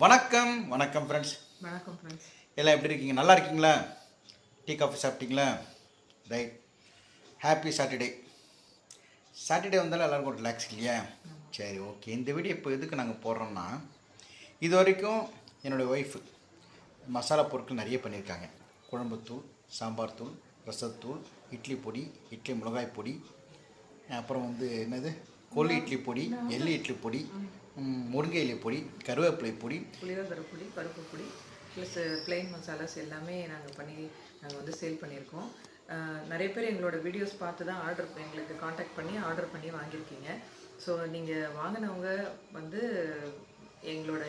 வணக்கம் வணக்கம் ஃப்ரெண்ட்ஸ் வணக்கம் ஃப்ரெண்ட்ஸ் எல்லாம் எப்படி இருக்கீங்க? நல்லா இருக்கீங்களா? டீ காஃபி சாப்பிட்டீங்களா? ரைட் ஹாப்பி சாட்டர்டே சாட்டர்டே வந்தாலும் எல்லாருக்கும் ஒரு ரிலாக்ஸ் இல்லையா சரி ஓகே இந்த வீடியோ இப்போ எதுக்கு நாங்கள் போடுறோம்னா இது வரைக்கும் என்னுடைய ஒய்ஃபு மசாலா பொருட்கள் நிறைய பண்ணியிருக்காங்க. குழம்புத்தூள் சாம்பார் தூள் ரசத்தூள் இட்லி பொடி இட்லி மிளகாய் பொடி அப்புறம் வந்து என்னது? கொள்ளு இட்லி பொடி எள்ளு இட்லி பொடி முருங்கை இலை பொடி கருவேப்பிலை பொடி. புளியோதரை பொடி பருப்பு பொடி ப்ளஸ் பிளெயின் மசாலாஸ் எல்லாமே நாங்கள் பண்ணி நாங்கள் வந்து சேல் பண்ணியிருக்கோம். நிறைய பேர் எங்களோட வீடியோஸ் பார்த்து தான் ஆர்டர் எங்களுக்கு காண்டாக்ட் பண்ணி ஆர்டர் பண்ணி வாங்கியிருக்கீங்க. ஸோ நீங்கள் வாங்கினவங்க வந்து எங்களோட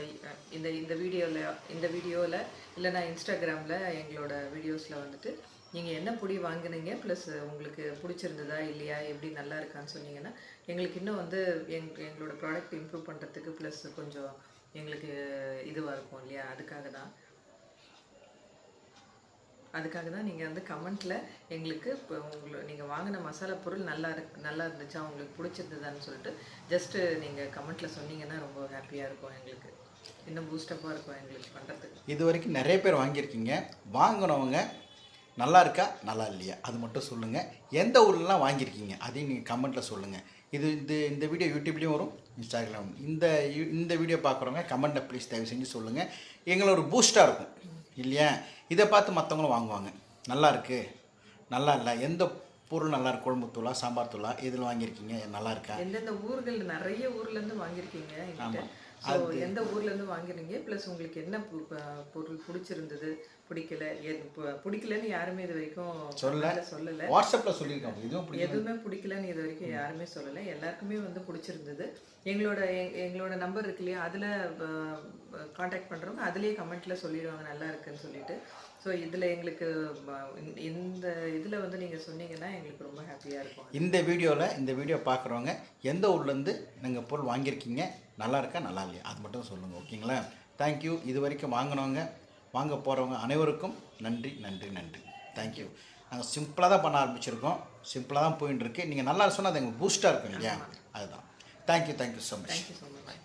இந்த இந்த வீடியோவில் இந்த வீடியோவில் இல்லைனா இன்ஸ்டாகிராமில் எங்களோட வீடியோஸில் வந்துட்டு நீங்கள் என்ன பொடி வாங்கினீங்க? ப்ளஸ் உங்களுக்கு பிடிச்சிருந்ததா இல்லையா? எப்படி நல்லா இருக்கான்னு சொன்னீங்கன்னா எங்களுக்கு இன்னும் வந்து எங் எங்களோட ப்ராடக்ட் இம்ப்ரூவ் பண்ணுறதுக்கு ப்ளஸ் கொஞ்சம் எங்களுக்கு இதுவாக இருக்கும் இல்லையா? அதுக்காக தான். அதுக்காக தான் நீங்கள் வந்து கமெண்ட்டில் எங்களுக்கு இப்போ உங்களை நீங்கள் வாங்கின மசாலா பொருள் நல்லா இருக்கு நல்லா இருந்துச்சா? உங்களுக்கு பிடிச்சிருந்ததான்னு சொல்லிட்டு ஜஸ்ட்டு நீங்கள் கமெண்ட்டில் சொன்னீங்கன்னா ரொம்ப ஹாப்பியாக இருக்கும் எங்களுக்கு. இன்னும் பூஸ்டப்பாக இருக்கும் எங்களுக்கு பண்ணுறதுக்கு இது வரைக்கும் நிறைய பேர் வாங்கியிருக்கீங்க. வாங்கினவங்க நல்லா இருக்கா? நல்லா இல்லையா? அது மட்டும் சொல்லுங்கள் எந்த ஊர்லலாம் வாங்கியிருக்கீங்க? அதையும் நீங்கள் கமெண்ட்டில் சொல்லுங்கள் இது இந்த இந்த வீடியோ யூடியூப்லேயும் வரும் இன்ஸ்டாகிராம் இந்த இந்த வீடியோ பார்க்குறவங்க கமெண்ட்டை ப்ளீஸ் தயவு செஞ்சு சொல்லுங்கள் எங்களை ஒரு பூஸ்ட்டாக இருக்கும். இல்லையா? இதை பார்த்து மற்றவங்களும் வாங்குவாங்க. நல்லா இருக்கு. நல்லா இல்லை. எந்த பொருள் நல்லா இருக்கு? குழம்பு தூளா சாம்பார் தூளா இதில் வாங்கியிருக்கீங்க? நல்லா இருக்கா? எந்தெந்த ஊர்கள் நிறைய ஊர்லேருந்து வாங்கியிருக்கீங்க என்கிட்ட. ஸோ எந்த ஊர்லேருந்து வாங்குறீங்க? ப்ளஸ் உங்களுக்கு என்ன பொருள் பிடிச்சிருந்தது? பிடிக்கல. பிடிக்கலன்னு யாருமே இது வரைக்கும் சொல்ல. சொல்லலை. வாட்ஸ்அப்பில் சொல்லியிருக்காங்க. இதுவும் எதுவுமே பிடிக்கலன்னு இது வரைக்கும் யாருமே சொல்லலை. எல்லாருக்குமே வந்து பிடிச்சிருந்தது. எங்களோட எங்களோட நம்பர் இருக்கு இல்லையா? அதில் காண்டாக்ட் பண்ணுறவங்க அதுலேயே கமெண்ட்டில் சொல்லிடுவாங்க நல்லா இருக்குன்னு சொல்லிட்டு. ஸோ இதில் எங்களுக்கு இந்த இதில் வந்து நீங்கள் சொன்னீங்கன்னா எங்களுக்கு ரொம்ப ஹாப்பியாக இருக்கும். இந்த வீடியோவில் இந்த வீடியோ பார்க்குறவங்க எந்த ஊர்லேருந்து நீங்கள் பொருள் வாங்கியிருக்கீங்க? நல்லா இருக்கா நல்லா இல்லையா அது மட்டும் சொல்லுங்கள் ஓகேங்களா? தேங்க்யூ இது வரைக்கும் வாங்கினவங்க வாங்க போகிறவங்க அனைவருக்கும் நன்றி நன்றி நன்றி. தேங்க்யூ நாங்கள் சிம்பிளாக தான் பண்ண ஆரம்பிச்சிருக்கோம். சிம்பிளாக தான் போயின்னு இருக்கு நீங்கள் நல்லா சொன்னால் அது எங்களுக்கு பூஸ்ட்டாக இருக்கும் இல்லையா? அதுதான். Thank you thank you so much thank you so much